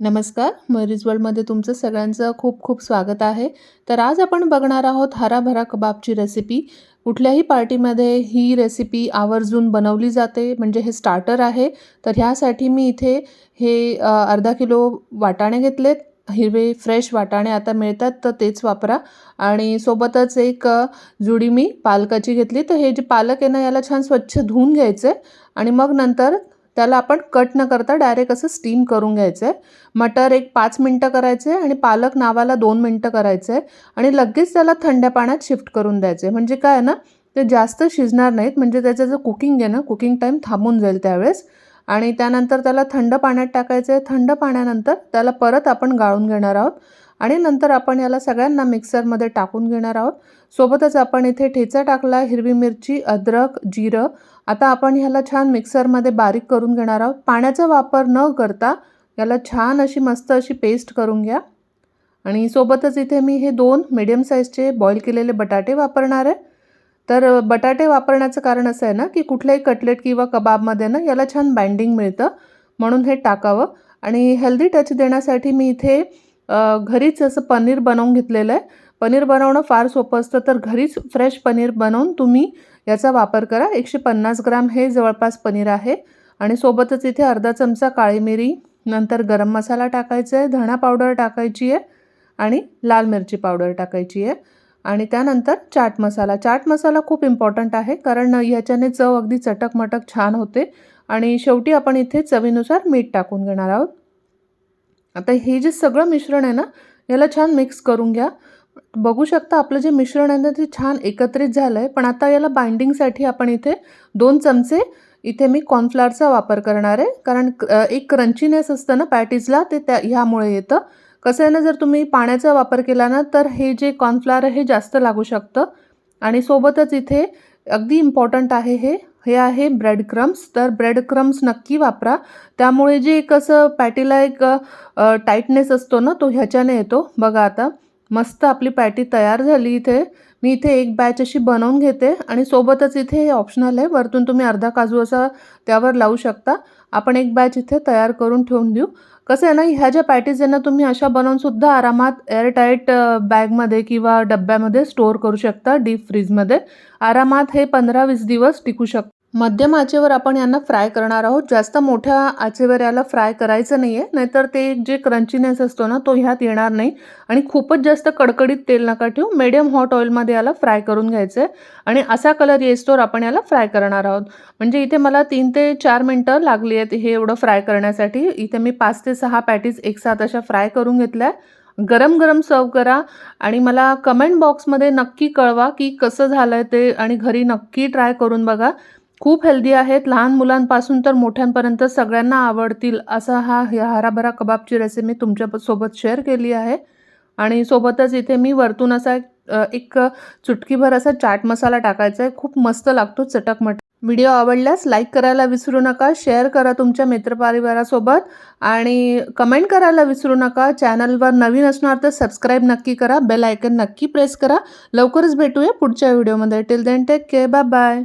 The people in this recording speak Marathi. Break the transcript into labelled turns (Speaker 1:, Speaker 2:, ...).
Speaker 1: नमस्कार मरीज वर्ल्डमध्ये तुमचं सगळ्यांचं खूप खूप स्वागत आहे. तर आज आपण बघणार आहोत हराभरा कबाबची रेसिपी कुठल्याही पार्टीमध्ये ही रेसिपी आवर्जून बनवली जाते म्हणजे हे स्टार्टर आहे. तर ह्यासाठी मी इथे हे अर्धा किलो वाटाणे घेतलेत. हिरवे फ्रेश वाटाणे आता मिळतात तर तेच वापरा. आणि सोबतच एक जुडी मी पालकाची घेतली. तर हे जे पालक आहे ना याला छान स्वच्छ धुवून घ्यायचं आहे आणि मग नंतर त्याला आपण कट न करता डायरेक्ट असं स्टीम करून घ्यायचं आहे. मटर एक पाच मिनटं करायचे आणि पालक नावाला दोन मिनटं करायचं आहे. आणि लगेच त्याला थंड पाण्यात शिफ्ट करून द्यायचे आहे. म्हणजे काय आहे ना ते जास्त शिजणार नाहीत. म्हणजे त्याचं जो कुकिंग आहे ना कुकिंग टाईम थांबून जाईल त्यावेळेस. आणि त्यानंतर त्याला थंड पाण्यात टाकायचं आहे. थंड पाण्यानंतर त्याला परत आपण गाळून घेणार आहोत. आणि नंतर आपण याला सगळ्यांना मिक्सरमध्ये टाकून घेणार आहोत. सोबतच आपण इथे ठेचा टाकला हिरवी मिरची अद्रक जिरं. आता आपण ह्याला छान मिक्सरमध्ये बारीक करून घेणार आहोत. पाण्याचा वापर न करता याला छान अशी मस्त अशी पेस्ट करून घ्या. आणि सोबतच इथे मी हे दोन मिडियम साईजचे बॉईल केलेले बटाटे वापरणार आहे. तर बटाटे वापरण्याचं कारण असं आहे ना की कुठल्याही कटलेट किंवा कबाबमध्ये ना याला छान बाइंडिंग मिळतं. म्हणून हे टाकावं. आणि हेल्दी टच देण्यासाठी मी इथे घरीच असं पनीर बनवून घेतलेलं आहे. पनीर बनवणं फार सोपं असतं तर घरीच फ्रेश पनीर बनवून तुम्ही याचा वापर करा. एकशे पन्नास ग्राम हे जवळपास पनीर आहे. आणि सोबतच इथे अर्धा चमचा काळी मिरी नंतर गरम मसाला टाकायचा आहे धणा पावडर टाकायची आहे आणि लाल मिरची पावडर टाकायची आहे. आणि त्यानंतर चाट मसाला. चाट मसाला खूप इम्पॉर्टंट आहे कारण ह्याच्याने चव अगदी चटक मटक छान होते. आणि शेवटी आपण इथे चवीनुसार मीठ टाकून घेणार आहोत. आता हे जे सगळं मिश्रण आहे ना याला छान मिक्स करून घ्या. बघू शकता आपलं जे मिश्रण आहे ना ते छान एकत्रित झालं आहे पण आता याला बाइंडिंगसाठी आपण इथे दोन चमचे इथे मी कॉर्नफ्लारचा वापर करणार आहे. कारण एक क्रंचीनेस असतं ना पॅटीजला ते त्या ह्यामुळे येतं. कसं आहे ना जर तुम्ही पाण्याचा वापर केला ना तर हे जे कॉर्नफ्लार आहे हे जास्त लागू शकतं. आणि सोबतच इथे अगदी इम्पॉर्टंट आहे हे हे आहे ब्रेड क्रम्स तर ब्रेड क्रम्स नक्की वापरा. त्यामुळे जे एक असं पॅटीला एक टाईटनेस असतो ना तो ह्याच्याने येतो. बघा आता मस्त आपली पॅटी तयार झाली इथे. मी इथे एक बॅच अशी बनवून घेते आणि सोबतच इथे हे ऑप्शनल आहे. वरतून तुम्ही अर्धा काजू असा त्यावर लावू शकता. आपण एक बॅच इथे तयार करून ठेवून देऊ. कसं आहे ना ह्या ज्या पॅटीज आहे ना तुम्ही अशा बनवूनसुद्धा आरामात एअरटाईट बॅगमध्ये किंवा डब्यामध्ये स्टोअर करू शकता डीप फ्रीजमध्ये आरामात हे पंधरा वीस दिवस टिकू शकतं. मध्यम आचेवर आपण यांना फ्राय करणार आहोत. जास्त मोठ्या आचेवर याला फ्राय करायचं नाही आहे नाहीतर ते जे क्रंचीनेस असतो ना तो ह्यात येणार नाही. आणि खूपच जास्त कडकडीत तेल नका ठेवू. मीडियम हॉट ऑइलमध्ये याला फ्राय करून घ्यायचं आहे आणि असा कलर येस्टोर आपण याला फ्राय करणार आहोत. म्हणजे इथे मला तीन ते चार मिनटं लागली आहेत हे एवढं फ्राय करण्यासाठी. इथे मी पाच ते सहा पॅटीज एकसाथ अशा फ्राय करून घेतल्या. गरम गरम सर्व करा. आणि मला कमेंट बॉक्समध्ये नक्की कळवा की कसं झालं आहे ते. आणि घरी नक्की ट्राय करून बघा. खूप हेल्दी आहेत. लहान मुलांपासून तर मोठ्यांपर्यंत सगळ्यांना आवडतील असा हा ह्या हराभरा कबाबची रेसिपी मी तुमच्यासोबत शेअर केली आहे. आणि सोबतच इथे मी वरतून असा एक चुटकीभर असा चाट मसाला टाकायचा आहे. खूप मस्त लागतो चटकमट व्हिडिओ आवडल्यास लाईक करायला विसरू नका शेअर करा तुमच्या मित्रपरिवारासोबत आणि कमेंट करायला विसरू नका. चॅनलवर नवीन असणार तर सबस्क्राईब नक्की करा बेल आयकन नक्की प्रेस करा. लवकरच भेटूया पुढच्या व्हिडिओमध्ये till then take care bye bye